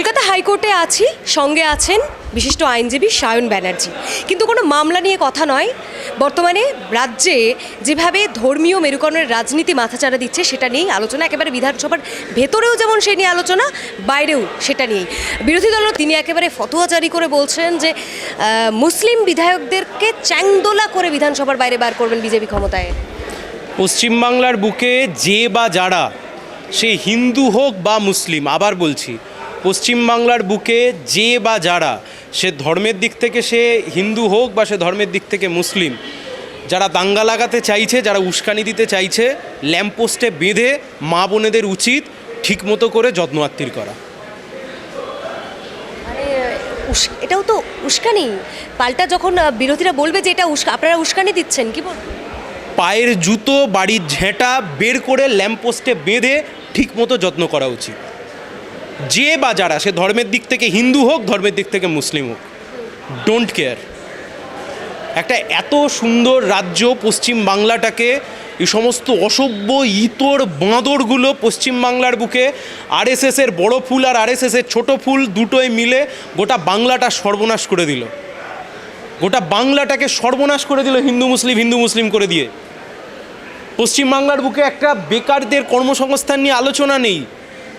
কলকাতা হাইকোর্টে আছি, সঙ্গে আছেন বিশিষ্ট আইনজীবী সায়ন ব্যানার্জি। কিন্তু কোনো মামলা নিয়ে কথা নয়। বর্তমানে রাজ্যে যেভাবে ধর্মীয় মেরুকরণের রাজনীতি মাথাচাড়া দিচ্ছে, সেটা নিয়েই আলোচনা। একেবারে বিধানসভার ভেতরেও যেমন সে নিয়ে আলোচনা, বাইরেও সেটা নিয়েই। বিরোধী দল তিনি একেবারে ফতোয়া জারি করে বলছেন যে মুসলিম বিধায়কদেরকে চ্যাংদোলা করে বিধানসভার বাইরে বার করবেন বিজেপি ক্ষমতায়। পশ্চিমবাংলার বুকে যে বা যারা, সে হিন্দু হোক বা মুসলিম, আবার বলছি পশ্চিমবাংলার বুকে যে বা যারা সে ধর্মের দিক থেকে সে হিন্দু হোক বা সে ধর্মের দিক থেকে মুসলিম যারা দাঙ্গা লাগাতে চাইছে যারা উস্কানি দিতে চাইছে ল্যাম্পপোস্টে বেঁধে মা বোনেদের উচিত ঠিকমতো করে যত্ন আত্মীর করা। মানে এটাও তো উস্কানি। পাল্টা যখন বিরোধীরা বলবে যে এটা উস্কা আপনারা উস্কানি দিচ্ছেন কি বল? পায়ের জুতো বাড়ির ঝেঁটা বের করে ল্যাম্পপোস্টে বেঁধে ঠিকমতো যত্ন করা উচিত। যে বা যারা, সে ধর্মের দিক থেকে হিন্দু হোক, ধর্মের দিক থেকে মুসলিম হোক ডোন্ট কেয়ার একটা এত সুন্দর রাজ্য পশ্চিম বাংলাটাকে, এই সমস্ত অসভ্য ইতর বাঁদরগুলো পশ্চিম বাংলার বুকে আরএসএসের বড় ফুল আর আরএসএসের ছোট ফুল দুটোই মিলে গোটা বাংলাটা সর্বনাশ করে দিল। গোটা বাংলাটাকে সর্বনাশ করে দিল হিন্দু মুসলিম হিন্দু মুসলিম করে দিয়ে। পশ্চিমবাংলার বুকে একটা বেকারদের কর্মসংস্থান নিয়ে আলোচনা নেই।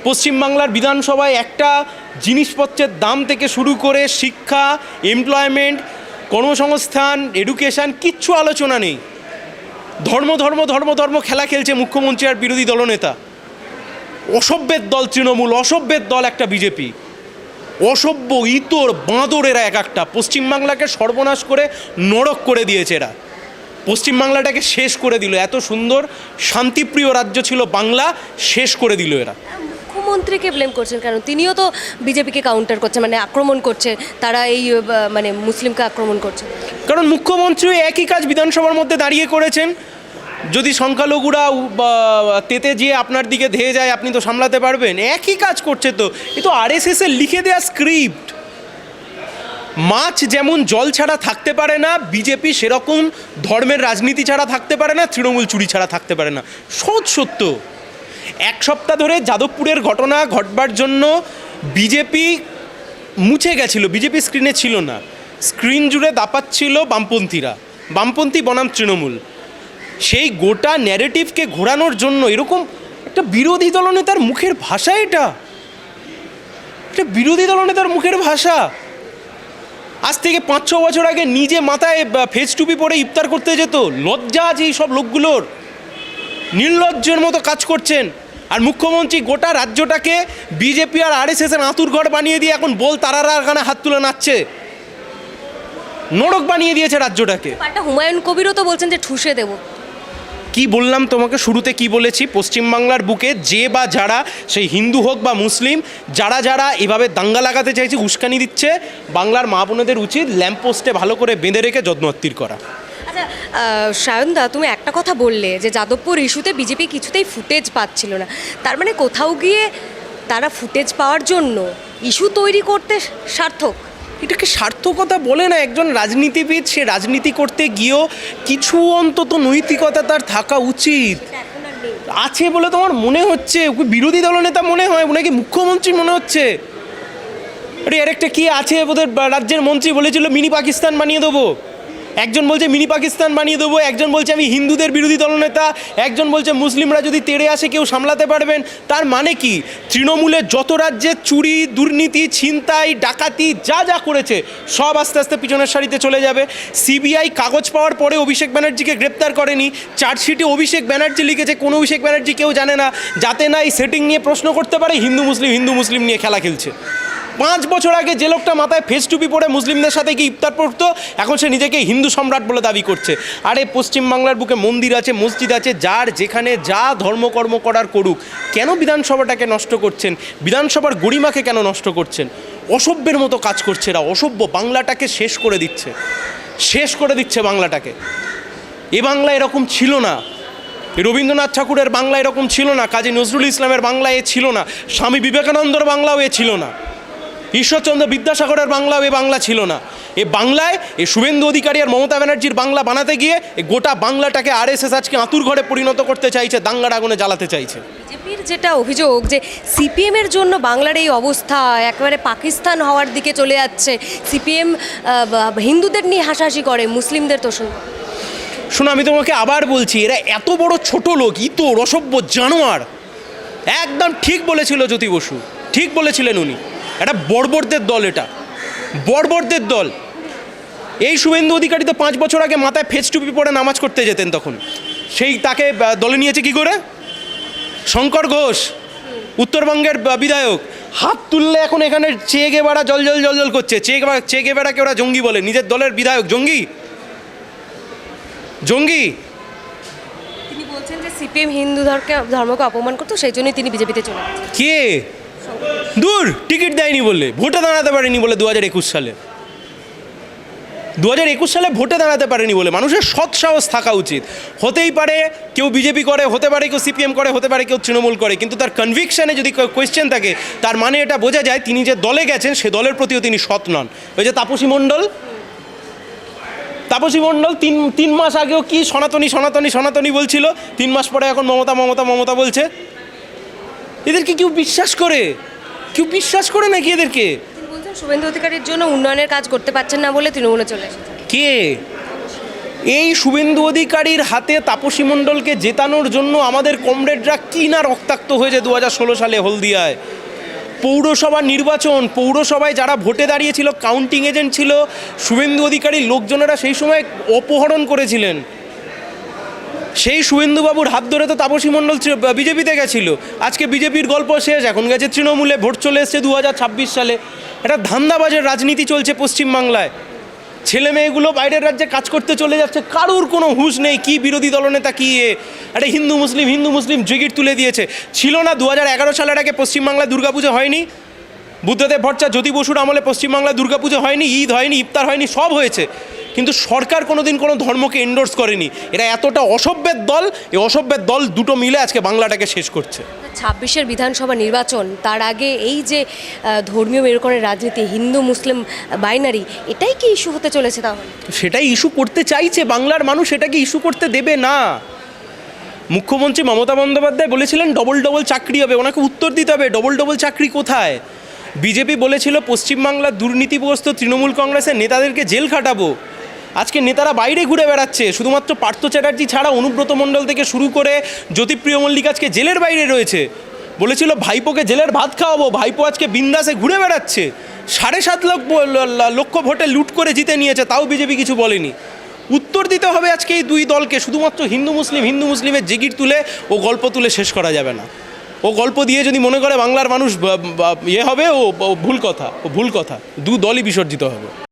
পশ্চিমবাংলার বিধানসভায় একটা জিনিসপত্রের দাম থেকে শুরু করে শিক্ষা এমপ্লয়মেন্ট কর্মসংস্থান এডুকেশন কিচ্ছু আলোচনা নেই। ধর্ম ধর্ম ধর্ম ধর্ম খেলা খেলছে মুখ্যমন্ত্রী আর বিরোধী দলনেতা। অসভ্যের দল তৃণমূল, অসভ্যের দল একটা বিজেপি। অসভ্য ইতর বাঁদরেরা এক একটা। পশ্চিমবাংলাকে সর্বনাশ করে নরক করে দিয়েছে এরা। পশ্চিমবাংলাটাকে শেষ করে দিল। এত সুন্দর, শান্তিপ্রিয় রাজ্য ছিল বাংলা, শেষ করে দিল এরা। মুখ্যমন্ত্রীকে ব্লেম করছেন, কারণ তিনিও তো বিজেপিকে কাউন্টার করছে মানে আক্রমণ করছে, তারা এই মানে মুসলিমকে আক্রমণ করছে। কারণ মুখ্যমন্ত্রী একই কাজ বিধানসভার মধ্যে দাঁড়িয়ে করেছেন। যদি সংখ্যালঘুরা তেতে যেয়ে আপনার দিকে ধেয়ে যায়, আপনি তো সামলাতে পারবেন। একই কাজ করছে তো। এ তো আর আরএসএসের লিখে দেওয়া স্ক্রিপ্ট মাছ যেমন জল ছাড়া থাকতে পারে না, বিজেপি সেরকম ধর্মের রাজনীতি ছাড়া থাকতে পারে না, তৃণমূল চুরি ছাড়া থাকতে পারে না। সৎ সত্য। এক সপ্তাহ ধরে যাদবপুরের ঘটনা ঘটবার জন্য বিজেপি মুছে গেছিল, বিজেপি স্ক্রিনে ছিল না। স্ক্রিন জুড়ে দাপাচ্ছিল বামপন্থীরা, বামপন্থী বনাম তৃণমূল। সেই গোটা ন্যারেটিভকে ঘোরানোর জন্য এরকম একটা বিরোধী দলনেতার মুখের ভাষা এটা। একটা বিরোধী দলনেতার মুখের ভাষা। আজ থেকে পাঁচ ছ বছর আগে নিজে মাথায় ফেস টুপি পরে ইফতার করতে যেত, লজ্জা আছে এই সব লোকগুলোর। নির্লজ্জের মতো কাজ করছেন। আর মুখ্যমন্ত্রী গোটা রাজ্যটাকে বিজেপি আর আরএসএস এর আঁতুর ঘর বানিয়ে দিয়ে এখন বল তারারা গানে হাত তুলে নাচছে। নরক বানিয়ে দিয়েছে রাজ্যটাকে। হুমায়ুন কবিরও তো বলছেন যে ঠুসে দেব। কি বললাম তোমাকে? শুরুতে কি বলেছি? পশ্চিমবাংলার বুকে যে বা যারা সেই হিন্দু হোক বা মুসলিম যারা যারা এভাবে দাঙ্গা লাগাতে চাইছে উস্কানি দিচ্ছে বাংলার মা বোনেদের উচিত ল্যাম্পপোস্টে ভালো করে বেঁধে রেখে যত্ন আত্মীর করা। আচ্ছা সায়নদা তুমি একটা কথা বললে যে যাদবপুর ইস্যুতে বিজেপি কিছুতেই ফুটেজ পাচ্ছিল না। তার মানে কোথাও গিয়ে তারা ফুটেজ পাওয়ার জন্য ইস্যু তৈরি করতে সার্থক? এটাকে সার্থকতা বলে না একজন রাজনীতিবিদ সে রাজনীতি করতে গিয়েও কিছু অন্তত নৈতিকতা তার থাকা উচিত। আছে বলে তোমার মনে হচ্ছে? বিরোধী দলনেতা মনে হয় ওনাকে মুখ্যমন্ত্রী মনে হচ্ছে? আরে আর একটা কি আছে ওদের রাজ্যের মন্ত্রী বলেছিল মিনি পাকিস্তান বানিয়ে দেবো। একজন বলছে, মিনি পাকিস্তান বানিয়ে দেবো। একজন বলছে, আমি হিন্দুদের বিরোধী দলনেতা। একজন বলছে, মুসলিমরা যদি তেড়ে আসে, কেউ সামলাতে পারবেন। তার মানে কি? তৃণমূলের যত রাজ্যে চুরি, দুর্নীতি, ছিনতাই, ডাকাতি, যা যা করেছে, সব আস্তে আস্তে পিছনের সারিতে চলে যাবে। সিবিআই কাগজ পাওয়ার পরে অভিষেক ব্যানার্জিকে গ্রেপ্তার করেনি। চার্জশিটে অভিষেক ব্যানার্জি লিখেছে, কোনো অভিষেক ব্যানার্জি কেউ জানে না। যাতে না এই সেটিং নিয়ে প্রশ্ন করতে পারে, হিন্দু, মুসলিম হিন্দু, মুসলিম নিয়ে খেলা খেলছে। পাঁচ বছর আগে যে লোকটা মাথায় ফেস টুপি পরে মুসলিমদের সাথে কি ইফতার পড়তো, এখন সে নিজেকে হিন্দু সম্রাট বলে দাবি করছে। আরে, পশ্চিমবাংলার বুকে মন্দির আছে, মসজিদ আছে, যার যেখানে যা ধর্মকর্ম করার করুক, কেন বিধানসভাটাকে নষ্ট করছেন? বিধানসভার গরিমাকে কেন নষ্ট করছেন? অসভ্যের মতো কাজ করছে এরা, অসভ্য বাংলাটাকে শেষ করে দিচ্ছে। শেষ করে দিচ্ছে বাংলাটাকে। এ বাংলা এরকম ছিল না। রবীন্দ্রনাথ ঠাকুরের বাংলা এরকম ছিল না। কাজী নজরুল ইসলামের বাংলা এ ছিল না। স্বামী বিবেকানন্দর বাংলাও এ ছিল না। ঈশ্বরচন্দ্র বিদ্যাসাগরের বাংলাও এ বাংলা ছিল না। এ বাংলায় এ শুভেন্দু অধিকারী আর মমতা ব্যানার্জির বাংলা বানাতে গিয়ে এ গোটা বাংলাটাকে আরএসএস আজকে আঁতুর ঘরে পরিণত করতে চাইছে দাঙ্গার আগুনে জ্বালাতে চাইছে। বিজেপির যেটা অভিযোগ যে সিপিএম এর জন্য বাংলার এই অবস্থা একেবারে পাকিস্তান হওয়ার দিকে চলে যাচ্ছে সিপিএম হিন্দুদের নিয়ে হাসাহাসি করে মুসলিমদের তো শুন। শোনো আমি তোমাকে আবার বলছি এরা এত বড় ছোট লোক ইতো রসভ্য জানোয়ার। একদম ঠিক বলেছিল জ্যোতি বসু ঠিক বলেছিলেন উনি। এটা বর্বরদের দল এটা। বর্বরদের দল। এই শুভেন্দু অধিকারী তো পাঁচ বছর আগে মাথায় ফেস টুপি পরে নামাজ করতে যেতেন তখন। সেই তাকে দলে নিয়েছে কি করে? শঙ্কর ঘোষ উত্তরবঙ্গের বিধায়ক। হাত তুললে এখন এখানে চে গেবারা জল জল জল জল করছে। চে গেবারা চে গেবারাকে ওরা জঙ্গি বলে। নিজের দলের বিধায়ক। জঙ্গি? জঙ্গি? তিনি বলছেন যে সিপিএম হিন্দু ধর্মকে অপমান করতো সেই জন্যই তিনি বিজেপিতে চলে কে? দূর, টিকিট দেয়নি বলে ভোটে দাঁড়াতে পারেনি বলে দু হাজার একুশ সালে। দু হাজার একুশ সালে ভোটে দাঁড়াতে পারেনি বলে। মানুষের সৎ সাহস থাকা উচিত। হতেই পারে কেউ বিজেপি করে, হতে পারে কেউ সিপিএম করে, হতে পারে কেউ তৃণমূল করে। কিন্তু তার কনভিকশানে যদি কোয়েশ্চেন থাকে, তার মানে এটা বোঝা যায় তিনি যে দলে গেছেন, সে দলের প্রতিও তিনি সৎ নন। ওই যে তাপসী মণ্ডল? তাপসী মণ্ডল তিন তিন মাস আগেও কি সনাতনী সনাতনী সনাতনী বলছিল? তিন মাস পরে এখন মমতা মমতা মমতা বলছে। এদেরকে কেউ বিশ্বাস করে? কেউ বিশ্বাস করে নাকি এদেরকে? বলছেন শুভেন্দু অধিকারীর জন্য উন্নয়নের কাজ করতে পারছেন না বলে তৃণমূলে চলে কে? এই শুভেন্দু অধিকারীর হাতে তাপসী মণ্ডলকে জেতানোর জন্য আমাদের কমরেডরা কি না রক্তাক্ত হয়েছে দু হাজার ষোলো সালে হলদিয়ায়? পৌরসভা নির্বাচন পৌরসভায় যারা ভোটে দাঁড়িয়েছিল কাউন্টিং এজেন্ট ছিল শুভেন্দু অধিকারীর লোকজনেরা সেই সময় অপহরণ করেছিলেন। সেই শুভেন্দুবাবুর হাত ধরে তো তাপসী মণ্ডল বিজেপিতে গেছিল। আজকে বিজেপির গল্প শেষ, এখন গেছে তৃণমূলে, ভোট চলে এসছে দু হাজার ছাব্বিশ সালে। একটা ধান্দাবাজের রাজনীতি চলছে পশ্চিমবাংলায়। ছেলে মেয়েগুলো বাইরের রাজ্যে কাজ করতে চলে যাচ্ছে, কারুর কোনো হুঁশ নেই, কি বিরোধী দলনেতা কি এ? একটা হিন্দু মুসলিম হিন্দু মুসলিম জিগির তুলে দিয়েছে। ছিল না দু হাজার এগারো সালের আগে পশ্চিমবাংলায় দুর্গাপুজো হয়নি। বুদ্ধদেব ভট্টাচার্য, জ্যোতি বসুর আমলে পশ্চিমবাংলায় দুর্গাপুজো হয়নি, ঈদ হয়নি, ইফতার হয়নি, সব হয়েছে। কিন্তু সরকার কোনোদিন কোনো ধর্মকে এন্ডোর্স করেনি। এরা এতটা অসভ্যের দল এই অসভ্যের দল দুটো মিলে আজকে বাংলাটাকে শেষ করছে। ছাব্বিশের বিধানসভা নির্বাচন তার আগে এই যে ধর্মীয় মেরুকরণের রাজনীতি হিন্দু মুসলিম বাইনারি এটাই কি ইস্যু হতে চলেছে তাহলে? সেটাই ইস্যু করতে চাইছে বাংলার মানুষ এটাকে ইস্যু করতে দেবে? না। মুখ্যমন্ত্রী মমতা বন্দ্যোপাধ্যায় বলেছিলেন ডবল ডবল চাকরি হবে। ওনাকে উত্তর দিতে হবে ডবল ডবল চাকরি কোথায়? বিজেপি বলেছিল পশ্চিমবাংলার দুর্নীতিগ্রস্ত তৃণমূল কংগ্রেসের নেতাদেরকে জেল খাটাবো। আজকে নেতারা বাইরে ঘুরে বেড়াচ্ছে। শুধুমাত্র পার্থ চ্যাটার্জি ছাড়া অনুব্রত মণ্ডল থেকে শুরু করে জ্যোতিপ্রিয় মল্লিক আজকে জেলের বাইরে রয়েছে। বলেছিল, ভাইপোকে জেলের ভাত খাওয়াবো। ভাইপো আজকে বিন্দাসে ঘুরে বেড়াচ্ছে। সাড়ে সাত লক্ষ ভোটে লুট করে জিতে নিয়েছে, তাও বিজেপি কিছু বলেনি। উত্তর দিতে হবে আজকে এই দুই দলকে। শুধুমাত্র হিন্দু মুসলিম, হিন্দু মুসলিমের জিগির তুলে ও গল্প তুলে শেষ করা যাবে না। ও গল্প দিয়ে যদি মনে করে বাংলার মানুষ ইয়ে হবে ও ভুল কথা, ও ভুল কথা। দু দলই বিসর্জিত হবে।